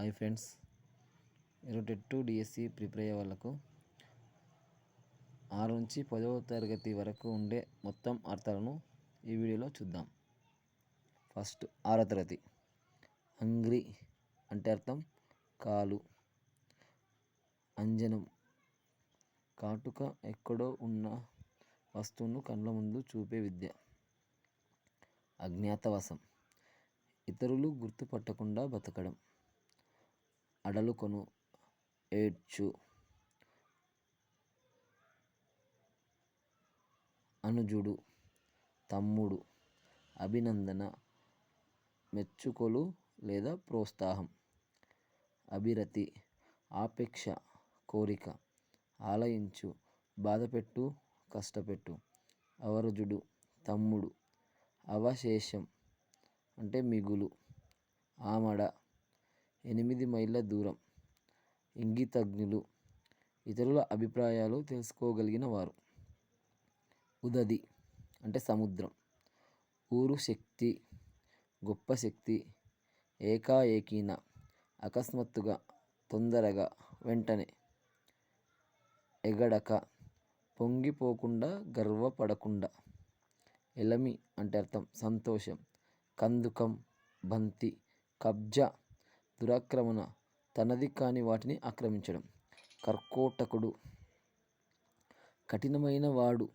Hi friends. మీరు TET DSC prepare అయ్యే వాళ్ళకు ఆరు నుంచి పదవ తరగతి వరకు ఉండే మొత్తం అర్థాలను ఈ వీడియోలో చూద్దాం. ఫస్ట్ ఆరో తరగతి. హంగ్రీ అంటే అర్థం కాలు. అంజనం. కాటుక ఎక్కడో ఉన్న వస్తువును కళ్ళ ముందు చూపే విద్య. అజ్ఞాతవాసం. ఇతరులు గుర్తుపట్టకుండా బతకడం. అడలుకొను ఏడ్చు అనుజుడు తమ్ముడు అభినందన మెచ్చుకొలు లేదా ప్రోత్సాహం అభిరతి ఆపేక్ష కోరిక ఆలయించు బాధపెట్టు కష్టపెట్టు అవరుజుడు తమ్ముడు అవశేషం అంటే మిగులు ఆమడ ఎనిమిది మైళ్ళ దూరం. ఇంగితజ్ఞులు ఇతరుల అభిప్రాయాలు తెలుసుకోగలిగిన వారు. ఉదది అంటే సముద్రం. ఊరు శక్తి గొప్ప శక్తి ఏకాఏకీన అకస్మాత్తుగా తొందరగా వెంటనే ఎగడక పొంగిపోకుండా గర్వపడకుండా. ఎలమి అంటే అర్థం సంతోషం కందుకం బంతి కబ్జా దురాక్రమణ తనది కాని వాటిని ఆక్రమించడం. కర్కోటకుడు. కఠినమైన వాడు.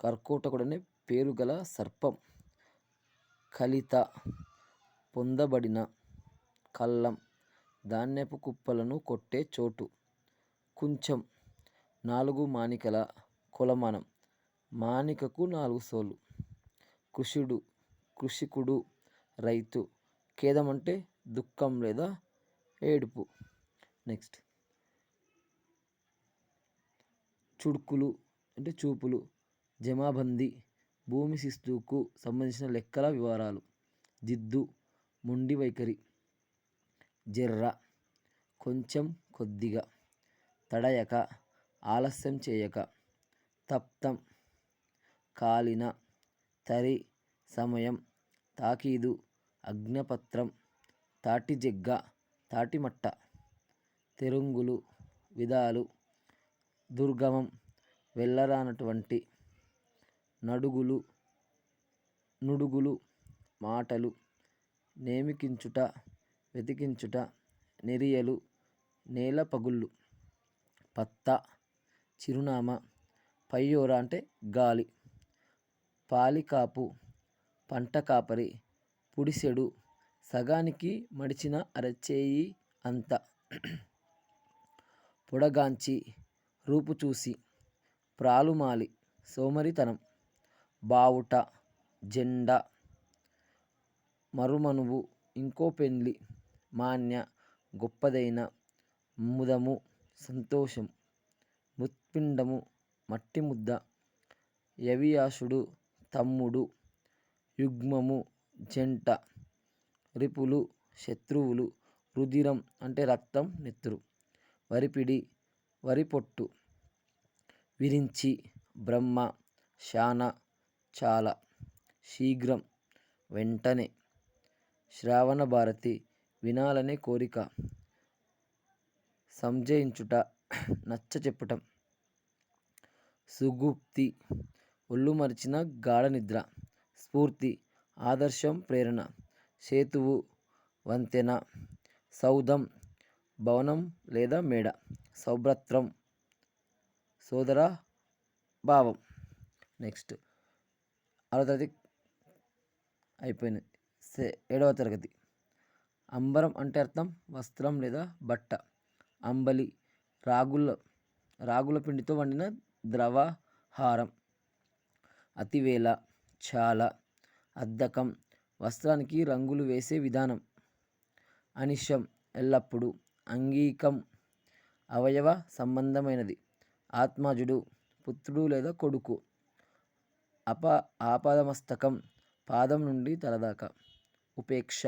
కర్కోటకుడనే పేరు గల సర్పం. కలిత. పొందబడిన కళ్ళం ధాన్యపు కుప్పలను కొట్టే చోటు. కుంచం. నాలుగు మానికల కొలమానం. మానికకు నాలుగు సోలు. కృషుడు. కృషికుడు. రైతు. ఖేదం అంటే దుఃఖం లేదా ఏడుపు. నెక్స్ట్. చుడుకులు అంటే చూపులు. జమాబందీ భూమి శిస్తుకు సంబంధించిన లెక్కల వివరాలు. జిద్దు మొండి వైఖరి. జెర్ర కొంచెం కొద్దిగా. తడయక ఆలస్యం చేయక. తప్తం కాలిన తరి సమయం తాకీదు అగ్నపత్రం తాటి జగ్గ తాటిమట్ట తెరుంగులు విధాలు దుర్గమం వెళ్ళరానటువంటి నడుగులు నుడుగులు మాటలు నేమికించుట వెతికించుట నెరియలు నేల పగుళ్ళు పత్త చిరునామా పయ్యోర అంటే గాలి పాలికాపు పంట కాపరి పుడిసెడు సగానికి మడిచిన అరచేయి అంత. పొడగాంచి రూపు చూసి ప్రాలుమాలి సోమరితనం. బావుట జెండా మరుమనువు ఇంకో పెండ్లి మాన్య గొప్పదైన ముదము సంతోషం ముత్పిండము మట్టి ముద్ద యవియాసుడు తమ్ముడు యుగ్మము జంట. రిపులు శత్రువులు రుధిరం అంటే రక్తం నెత్తురు. వరిపిడి వరి పొట్టు విరించి బ్రహ్మ శాన చాలా. శీఘ్రం వెంటనే. శ్రావణ భారతి వినాలనే కోరిక. సంజయించుట నచ్చ చెప్పటం. సుగుప్తి ఒళ్ళు మరిచిన గాఢ నిద్ర. స్ఫూర్తి ఆదర్శం ప్రేరణ. సేతువు వంతెన సౌధం భవనం లేదా మేడ సౌభ్రత్రం సోదర భావం. నెక్స్ట్. ఆరో తరగతి అయిపోయింది. సే ఏడవ తరగతి. అంబరం అంటే అర్థం వస్త్రం లేదా బట్ట. అంబలి రాగుల రాగుల పిండితో వండిన ద్రవహారం. అతివేల చాలా అద్దకం వస్త్రానికి రంగులు వేసే విధానం. అనిశం ఎల్లప్పుడూ అంగీకం అవయవ సంబంధమైనది. ఆత్మజుడు పుత్రుడు లేదా కొడుకు. అప ఆపదమస్తకం పాదం నుండి తలదాకా. ఉపేక్ష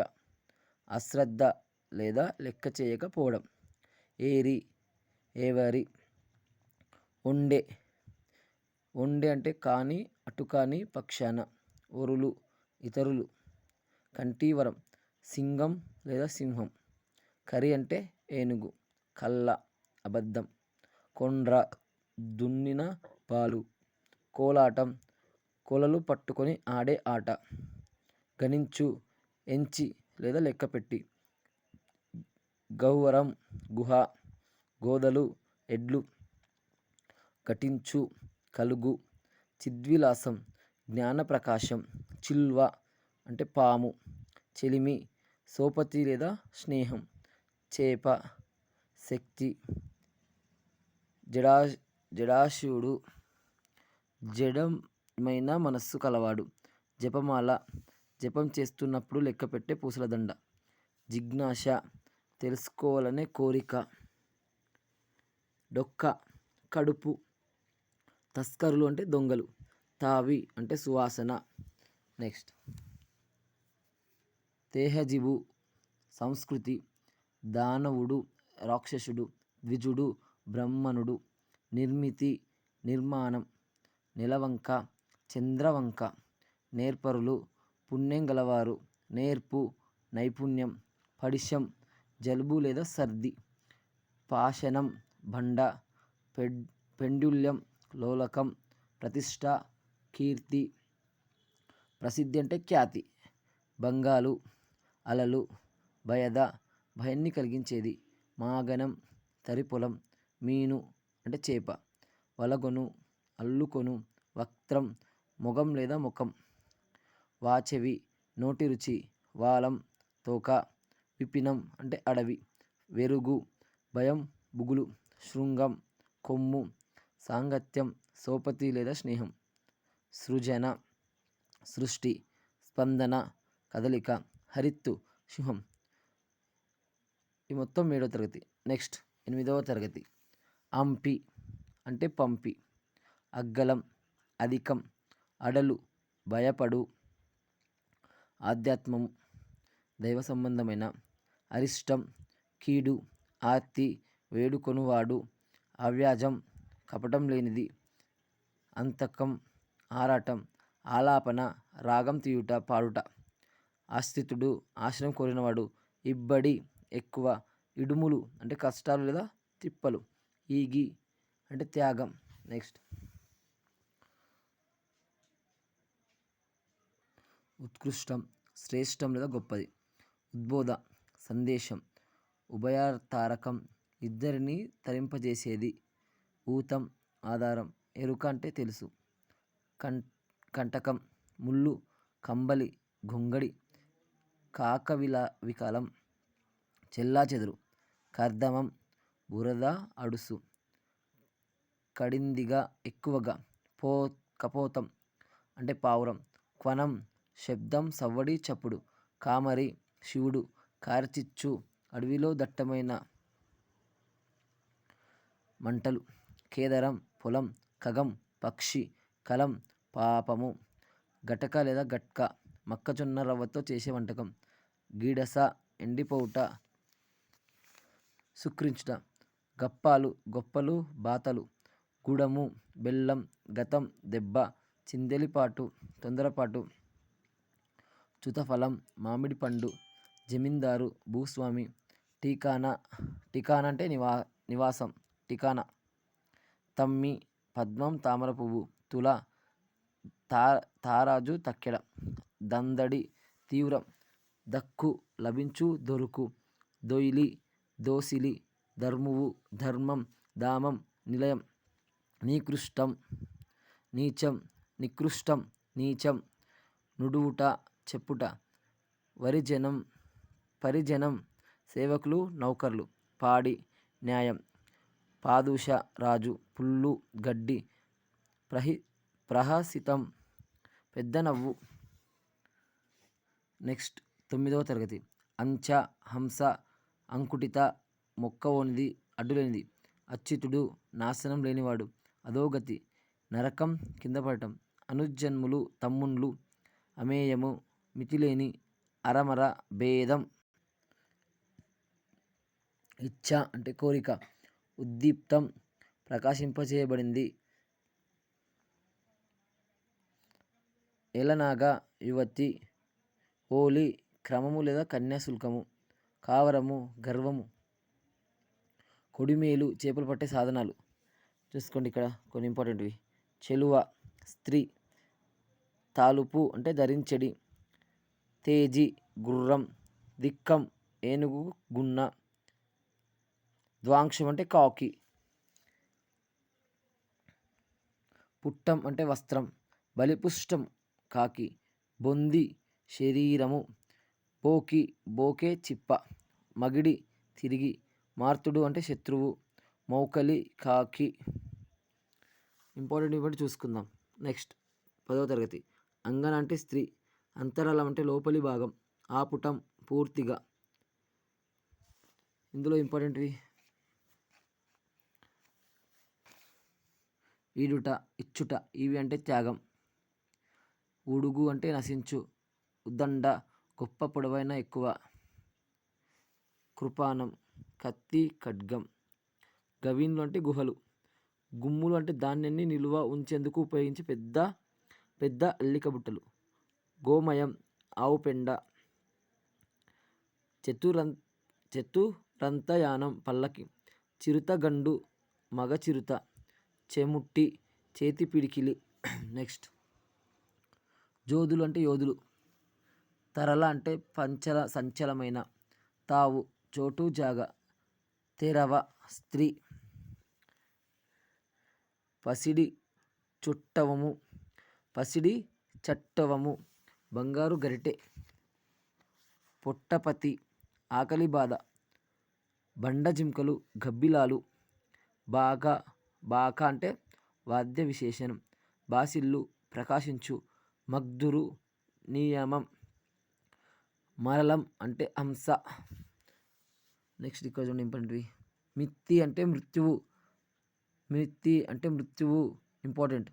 అశ్రద్ధ లేదా లెక్క చేయకపోవడం. ఏరి ఏవరి ఉండే ఉండే అంటే కానీ అటు కానీ పక్షాన. ఒరులు ఇతరులు. కంఠీవరం సింగం లేదా సింహం. కరి అంటే ఏనుగు కళ్ళ అబద్ధం. కొండ్ర దున్నిన పాలు. కోలాటం కొలలు పట్టుకొని ఆడే ఆట. గణించు ఎంచి లేదా లెక్కపెట్టి గహ్వరం గుహ గోదలు ఎడ్లు. ఘటించు కలుగు చిద్విలాసం జ్ఞానప్రకాశం చిల్వ. అంటే పాము చెలిమి సోపతి లేదా స్నేహం చేప శక్తి జడా జడాశివుడు జడమైన మనస్సు కలవాడు జపమాల జపం చేస్తున్నప్పుడు లెక్కపెట్టే పూసలదండ జిజ్ఞాస తెలుసుకోవాలనే కోరిక డొక్క కడుపు తస్కరులు అంటే దొంగలు తావి అంటే సువాసన. నెక్స్ట్. తేహజివు సంస్కృతి దానవుడు రాక్షసుడు ద్విజుడు బ్రహ్మణుడు నిర్మితి నిర్మాణం నెలవంక చంద్రవంక నేర్పరులు పుణ్యం గలవారు నేర్పు నైపుణ్యం పడిశం జలుబు లేదా సర్ది పాషణం బండ పెడ్ పెండుల్యం లోలకం ప్రతిష్ట కీర్తి ప్రసిద్ధి అంటే ఖ్యాతి బంగాలు అలలు భయద భయాన్ని కలిగించేది మాగనం తరిపొలం మీను అంటే చేప. వలగొను అల్లుకొను వక్త్రం మొగం లేదా ముఖం. వాచవి నోటి రుచి వాలం తోక విపినం అంటే అడవి. వెరుగు భయం బుగులు శృంగం కొమ్ము సాంగత్యం సోపతి లేదా స్నేహం. సృజన సృష్టి స్పందన కదలిక. హరిత్తు సింహం ఈ మొత్తం ఏడవ తరగతి. నెక్స్ట్ ఎనిమిదవ తరగతి. అంపి అంటే పంపి. అగ్గలం అధికం అడలు భయపడు ఆధ్యాత్మం దైవ సంబంధమైన అరిష్టం కీడు ఆర్తి వేడుకొనువాడు అవ్యాజం కపటం లేనిది అంతకం ఆరాటం ఆలాపన రాగం తీయుట పాడుట. ఆశ్రితుడు ఆశ్రయం కోరినవాడు ఇబ్బడి ఎక్కువ ఇడుములు అంటే కష్టాలు లేదా తిప్పలు ఈగి అంటే త్యాగం. నెక్స్ట్. ఉత్కృష్టం శ్రేష్టం లేదా గొప్పది. ఉద్బోధ సందేశం ఉభయతారకం ఇద్దరిని తరింపజేసేది. ఊతం ఆధారం ఎరుక అంటే తెలుసు. కం కంటకం ముళ్ళు కంబలి గొంగడి కాకవిల వికలం చెల్లాచెదురు కర్దమం బురద అడుసు కడిందిగా ఎక్కువగా పో కపోతం అంటే పావురం క్వనం శబ్దం సవ్వడి చప్పుడు కామరి శివుడు కార్చిచ్చు అడవిలో దట్టమైన మంటలు కేదరం పొలం ఖగం పక్షి కలం పాపము గటక లేదా గట్క మొక్కజొన్న రవ్వతో చేసే వంటకం గీడస ఎండిపోవుట సుక్రించుట గప్పాలు గొప్పలు బాతలు గుడము బెల్లం గతం దెబ్బ చిందెలిపాటు తొందరపాటు చుతఫలం మామిడి పండు జమీందారు భూస్వామి టీకానా టికానా అంటే నివా నివాసం టికానా తమ్మి పద్మం తామర పువ్వు తుల తా తారాజు తక్కెడ దందడి తీవ్రం దక్కు లభించు దొరుకు. దొయిలి దోసిలి ధర్మువు ధర్మం దామం నిలయం. నీకృష్టం నీచం నికృష్టం నీచం. నుడువుట చెప్పుట. వరిజనం పరిజనం సేవకులు నౌకర్లు. పాడి న్యాయం. పాదుష రాజు. పుల్లు గడ్డి. ప్రహి ప్రహసితం. పెద్ద నవ్వు. నెక్స్ట్. తొమ్మిదవ తరగతి. అంచ హంస అంకుటిత మొక్కవోనిది అడ్డులేనిది. అచ్యుతుడు నాశనం లేనివాడు. అధోగతి నరకం కిందపడటం అనుజన్ములు తమ్ముళ్ళు అమేయము మితిలేని అరమర భేదం ఇచ్ఛ అంటే కోరిక ఉద్దీప్తం ప్రకాశింపచేయబడింది. ఎలనాగా యువతి హోలీ క్రమము లేదా కన్యాశుల్కము కావరము గర్వము కొడిమేలు చేపలు పట్టే సాధనాలు. చూసుకోండి ఇక్కడ కొన్ని ఇంపార్టెంట్వి. చెలువ స్త్రీ తాలుపు అంటే ధరించడి తేజీ గుర్రం దిక్కం ఏనుగు గున్న ద్వాంక్షం అంటే కాకి పుట్టం అంటే వస్త్రం బలిపుష్టం కాకి బొంది శరీరము పోకి బోకే చిప్ప. మగిడి తిరిగి. మార్తుడు అంటే శత్రువు. మౌకలి కాకి. ఇంపార్టెంట్ ఇంపార్టెంట్ చూసుకుందాం. నెక్స్ట్ పదవ తరగతి. అంగన అంటే స్త్రీ. అంతరాలం అంటే లోపలి భాగం. ఆపుటం పూర్తిగా. ఇందులో ఇంపార్టెంట్వి ఈడుట ఇచ్చుట. ఇవి అంటే త్యాగం. ఉడుగు అంటే నశించు. ఉద్దండ గొప్ప పొడవైన ఎక్కువ. కృపానం కత్తి ఖడ్గం. గవీన్లు అంటే గుహలు. గుమ్ములు అంటే ధాన్యాన్ని నిలువ ఉంచేందుకు ఉపయోగించే పెద్ద పెద్ద అల్లిక బుట్టలు. గోమయం ఆవు పెండ. చతురం చతురంతయానం పల్లకి. చిరుతగండు మగ చిరుత. చెముట్టి చేతి పిడికిలి. నెక్స్ట్. జోధులు అంటే యోధులు తరల అంటే పంచల సంచలమైన. తావు చోటు జాగ తెరవ స్త్రీ పసిడి చుట్టవము పసిడి చట్టవము బంగారు గరిటె పొట్టపతి ఆకలి బాధ బండ జింకలు గబ్బిలాలు బాగా బాక అంటే వాద్య విశేషణం బాసిల్లు ప్రకాశించు మగ్దురు నియమం. మరలం అంటే హంస. నెక్స్ట్ ఇక్కడ చూడండి ఇంపార్టెంట్వి మిత్తి అంటే మృత్యువు. మిత్తి అంటే మృత్యువు. ఇంపార్టెంట్.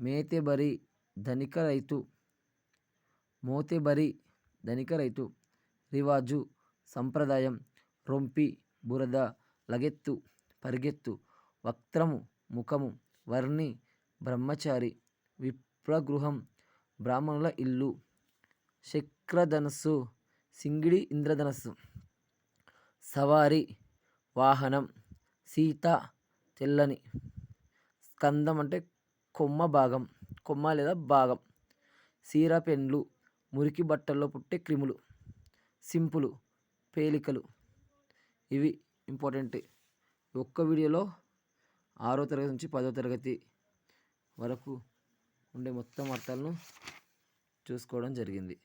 మేతే బరి ధనిక రైతు. మోతే బరి ధనిక రైతు. రివాజు సంప్రదాయం. రొంపి బురద లగెత్తు పరిగెత్తు. వక్త్రము ముఖము వర్ణి బ్రహ్మచారి. విప్రగృహం బ్రాహ్మణుల ఇల్లు. శక్రధనస్సు సింగిడి ఇంద్రధనస్సు. సవారి వాహనం సీత తెల్లని. స్కందం అంటే కొమ్మ భాగం. కొమ్మ లేదా భాగం. సీర పెండ్లు మురికి బట్టల్లో పుట్టే క్రిములు. సింపులు పేలికలు. ఇవి ఇంపార్టెంట్. ఒక్క వీడియోలో ఆరో తరగతి నుంచి పదో తరగతి వరకు ఉండే మొత్తం అర్థాలను చూసుకోవడం జరిగింది.